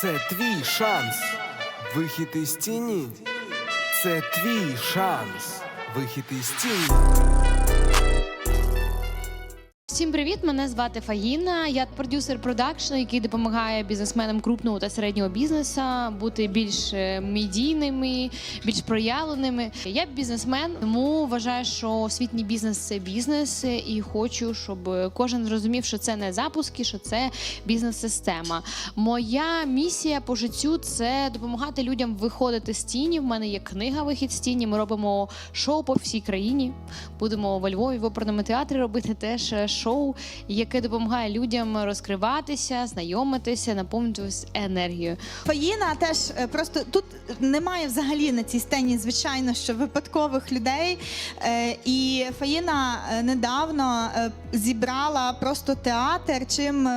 Це твій шанс. Вихід із тіні. Це твій шанс. Вихід із тіні. Всім привіт! Мене звати Фаїна. Я продюсер продакшну, який допомагає бізнесменам крупного та середнього бізнесу бути більш е, медійними, більш проявленими. Я бізнесмен, тому вважаю, що освітній бізнес це бізнес, і хочу, щоб кожен зрозумів, що це не запуски, що це бізнес-система. Моя місія по життю це допомагати людям виходити з тіні. В мене є книга Вихід з тіні. Ми робимо шоу по всій країні. Будемо во Львові в оперному театрі робити теж е, шоу, яке допомагає людям розкриватися, знайомитися, наповнюватися енергією. Фаїна теж е, просто тут немає взагалі на цій сцені, звичайно, що випадкових людей. Е, І Фаїна е, недавно зібрала просто театр, чим.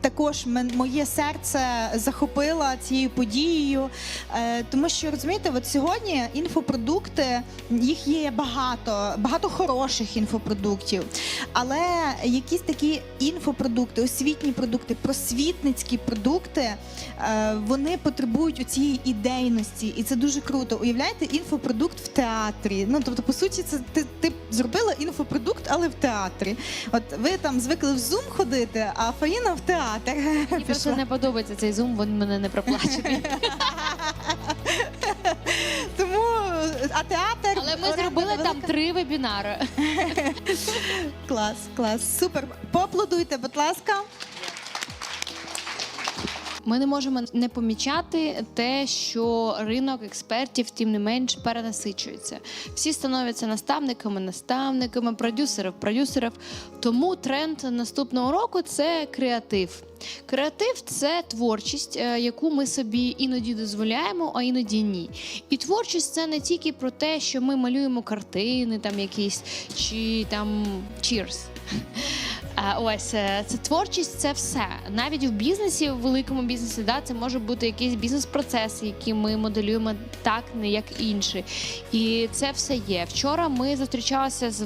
Також моє серце захопило цією подією, е, тому що розумієте, от сьогодні інфопродукти їх є багато, багато хороших інфопродуктів, але якісь такі інфопродукти, освітні продукти, просвітницькі продукти, е, вони потребують цієї ідейності, і це дуже круто. Уявляєте, інфопродукт в театрі. Ну тобто, по суті, це ти, ти зробила інфопродукт, але в театрі. От ви там звикли в Zoom ходити, а Фаїна в театр. Мені просто не подобається цей зум, він мене не проплачує. Тому а театр Але ми зробили там три вебінари. клас, клас, супер. Поаплодуйте, будь ласка. Ми не можемо не помічати те, що ринок експертів тим не менш перенасичується. Всі становляться наставниками, наставниками, продюсерів, продюсерів. Тому тренд наступного року це креатив. Креатив це творчість, е, яку ми собі іноді дозволяємо, а іноді ні. І творчість це не тільки про те, що ми малюємо картини, там якісь чи там cheers. Ось е, це творчість, це все. Навіть в бізнесі, в великому бізнесі, да, це може бути якийсь бізнес-процес, який ми моделюємо так, не як інші. І це все є. Вчора ми зустрічалися з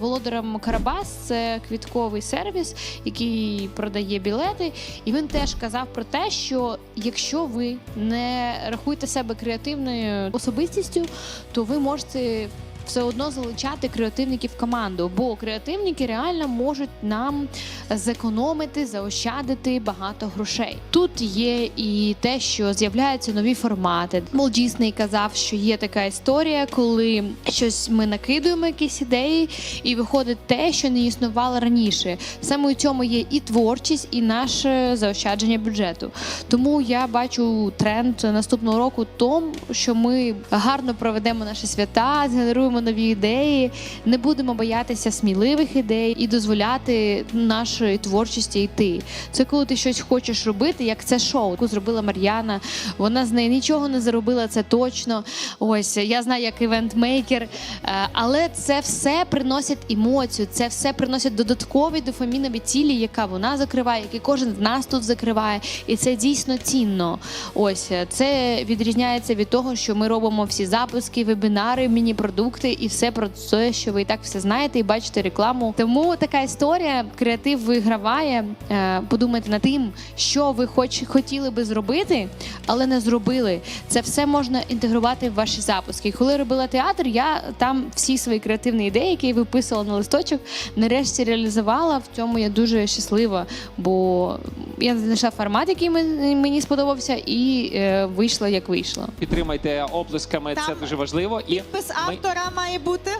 володарем Карабас, це квітковий сервіс, який продає білети. І він теж казав про те, що якщо ви не рахуєте себе креативною особистістю, то ви можете все одно залучати креативників в команду, бо креативники реально можуть нам зекономити, заощадити багато грошей. Тут є і те, що з'являються нові формати. Мол Дісней казав, що є така історія, коли щось ми накидуємо, якісь ідеї, і виходить те, що не існувало раніше. Саме у цьому є і творчість, і наше заощадження бюджету. Тому я бачу тренд наступного року в тому, що ми гарно проведемо наші свята, згенеруємо нові ідеї, не будемо боятися сміливих ідей і дозволяти нашої творчості йти. Це коли ти щось хочеш робити, як це шоу, яку зробила Мар'яна. Вона з неї нічого не заробила, це точно. Ось я знаю, як івентмейкер, Е, але це все приносить емоцію, це все приносить додаткові дофамінові цілі, яка вона закриває, які кожен з нас тут закриває, і це дійсно цінно. Ось це відрізняється від того, що ми робимо всі запуски, вебінари, міні-продукти і все про те, що ви і так все знаєте і бачите рекламу. Тому така історія, креатив виграває. Е, Подумайте над тим, що ви хоч хотіли би зробити, але не зробили. Це все можна інтегрувати в ваші запуски. Коли я робила театр, я там всі свої креативні ідеї, які я виписувала на листочок, нарешті реалізувала. В цьому я дуже щаслива, бо я знайшла формат, який мен- мені сподобався, і е, вийшло як вийшло. Підтримайте оплесками, це дуже важливо. І Підпис ми- автора має бути.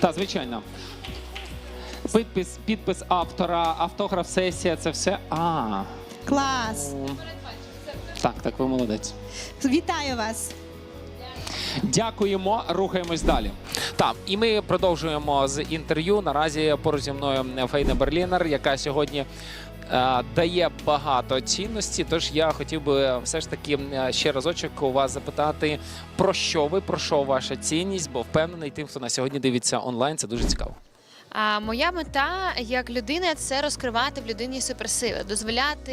та звичайно. Підпис, підпис автора, автограф, сесія це все. А Клас. так, так, ви молодець. Вітаю вас. Дякуємо, рухаємось далі. Так, і ми продовжуємо з інтерв'ю. Наразі поруч зі мною Фейна Берлінер, яка сьогодні. Е, Дає багато цінності, тож я хотів би все ж таки е, ще разочок у вас запитати, про що ви, про що ваша цінність, бо впевнений, тим, хто на сьогодні дивиться онлайн, це дуже цікаво. А моя мета як людини це розкривати в людині суперсили, дозволяти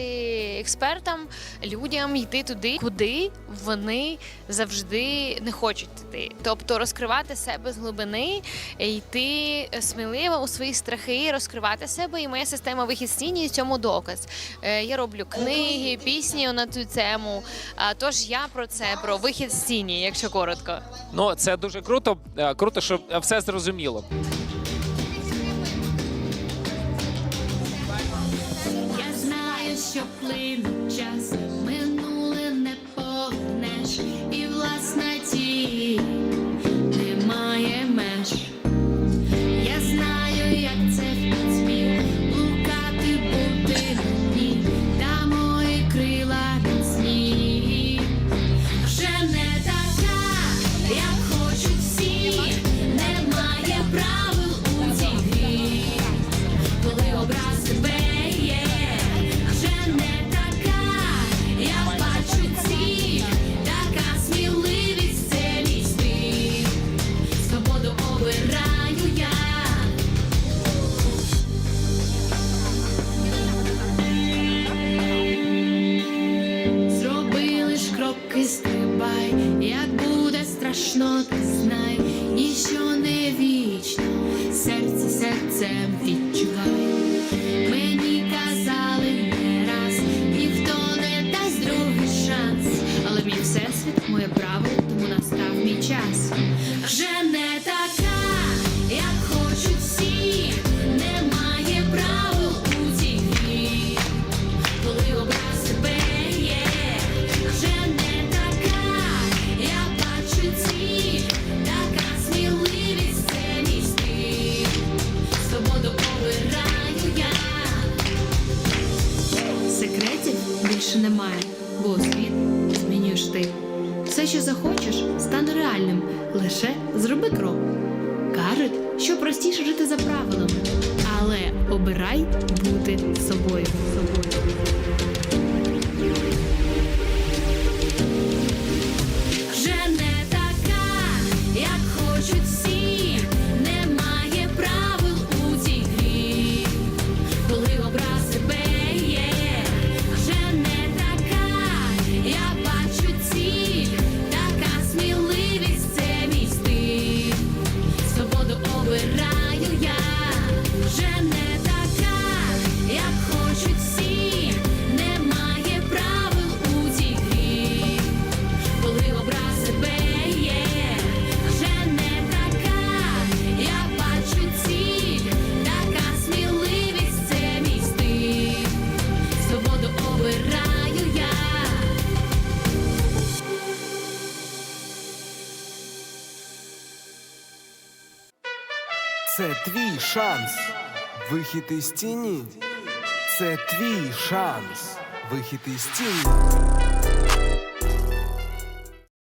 експертам, людям йти туди, куди вони завжди не хочуть йти. Тобто розкривати себе з глибини, йти сміливо у свої страхи, розкривати себе. І моя система вихід з тіні цьому доказ. Е, Я роблю книги, пісні на цю тему. А, Тож я про це, про вихід з тіні, якщо коротко. Ну це дуже круто. Е, Круто, що все зрозуміло. Плине час, минуле не повернеш, стрибай, як буде страшно, ти знай, ніщо не вічно, серце серцем відчувай. Мені казали не раз, ніхто не дасть другий шанс, але мій всесвіт, моє право, Все, що захочеш, стане реальним. Лише зроби крок. Кажуть, що простіше жити за правилами, але обирай бути собою. собою. Це твій шанс. Вихід із тіні. Це твій шанс. Вихід із тіні.